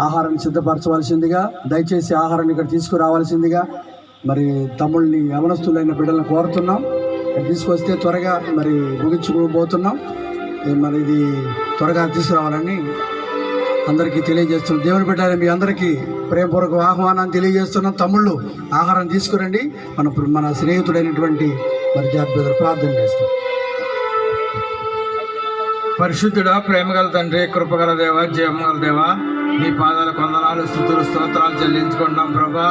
ఆహారం సిద్ధపరచవలసిందిగా దయచేసి ఆహారాన్ని ఇక్కడ తీసుకురావాల్సిందిగా మరి తమ్ముళ్ళని యవనస్తులైన బిడ్డలను కోరుతున్నాం. ఇక్కడ తీసుకొస్తే త్వరగా మరి ముగించుకోబోతున్నాం. మరి ఇది త్వరగా తీసుకురావాలని అందరికీ తెలియజేస్తున్నాం. దేవుని బిడ్డ మీ అందరికీ ప్రేమపూర్వక ఆహ్వానాన్ని తెలియజేస్తున్నాం. తమ్ముళ్ళు ఆహారం తీసుకురండి. మన మన స్నేహితుడైనటువంటి మరి జాగ్రత్త ప్రార్థన చేస్తాం. పరిశుద్ధుడా ప్రేమగల తండ్రి కృపగల దేవ జీవగల దేవ నీ పాదాల కొందనాలు స్థుతులు స్తోత్రాలు చెల్లించుకుంటున్నాం ప్రభా.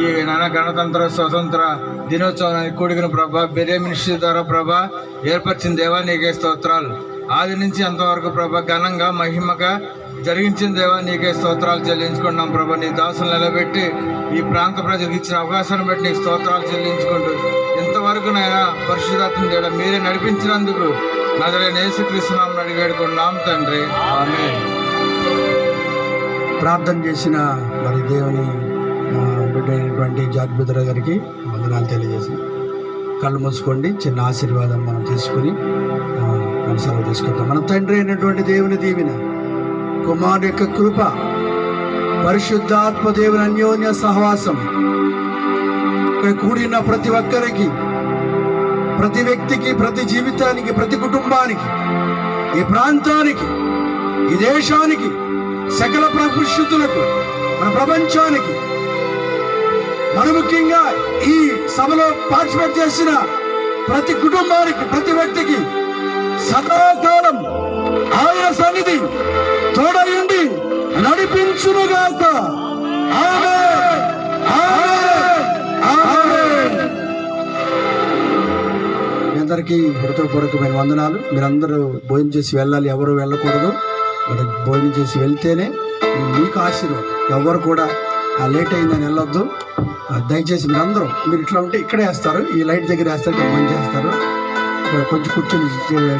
ఈ నాన్న గణతంత్ర స్వతంత్ర దినోత్సవానికి కూడిన ప్రభా బెరే మినిస్ట్రీ ద్వారా ప్రభా ఏర్పరిచిన దేవా నీకే స్తోత్రాలు. ఆది నుంచి అంతవరకు ప్రభా ఘనంగా మహిమగా జరిగించిన దేవా నీకే స్తోత్రాలు చెల్లించుకుంటున్నాం ప్రభా. నీ దాసులు నిలబెట్టి ఈ ప్రాంత ప్రజలకు ఇచ్చిన అవకాశాన్ని బట్టి నీకు స్తోత్రాలు చెల్లించుకుంటూ ఇంతవరకు నైనా పరిశుధాత్మ చేయడం మీరే నడిపించినందుకు నజరైన యేసుక్రీస్తునామని అడిగి వేడుకున్నాం తండ్రి. ఆమె ప్రార్థన చేసిన మరి దేవుని బిడ్డ అయినటువంటి జాగ్రత్త గారికి వందనాలు తెలియజేసి కళ్ళు మూసుకోండి చిన్న ఆశీర్వాదం మనం తీసుకుని ఆ, మనం సెలవు తీసుకుంటాం. మన తండ్రి అయినటువంటి దేవుని దీవెన కుమారుడు యొక్క కృప పరిశుద్ధాత్మ దేవుని అన్యోన్య సహవాసం ఇక్కడ కూడిన ప్రతి ఒక్కరికి ప్రతి వ్యక్తికి ప్రతి జీవితానికి ప్రతి కుటుంబానికి ఈ ప్రాంతానికి ఈ దేశానికి సకల ప్రశుద్ధులకు మన ప్రపంచానికి. మన ముఖ్యంగా ఈ సభలో పార్టిసిపేట్ చేసిన ప్రతి కుటుంబానికి ప్రతి వ్యక్తికి సదాకాలం ఆయన సన్నిధి తోడయుండి నడిపించునుగాక. ఆమేన్. మీ అందరికీ హృదయపూర్వకమైన వందనాలు. మీరందరూ భోజనం చేసి వెళ్ళాలి ఎవరు వెళ్ళకూడదు. మరి భోజనం చేసి వెళ్తేనే మీకు ఆశీర్వాదం. ఎవరు కూడా ఆ లేట్ అయిందని వెళ్ళొద్దు. దయచేసి మీరందరూ మీరు ఇట్లా ఉంటే ఇక్కడే వేస్తారు. ఈ లైట్ దగ్గర వేస్తారు ఇక్కడ భోజనం చేస్తారు. కొంచెం కూర్చొని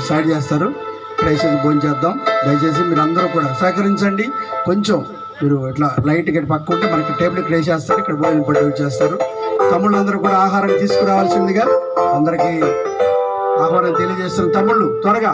సైడ్ చేస్తారు. ఇక్కడ వేసేసి భోజనం చేద్దాం. దయచేసి మీరు అందరూ కూడా సహకరించండి. కొంచెం మీరు ఇట్లా లైట్ ఇక్కడ పక్క ఉంటే మనకి టేబుల్ ఇక్కడ వేసేస్తారు. ఇక్కడ భోజనం పట్టి చేస్తారు. తమ్ముళ్ళందరూ కూడా ఆహారం తీసుకురావాల్సిందిగా అందరికీ ఆహ్వానం తెలియజేస్తున్న తమ్ముళ్ళు త్వరగా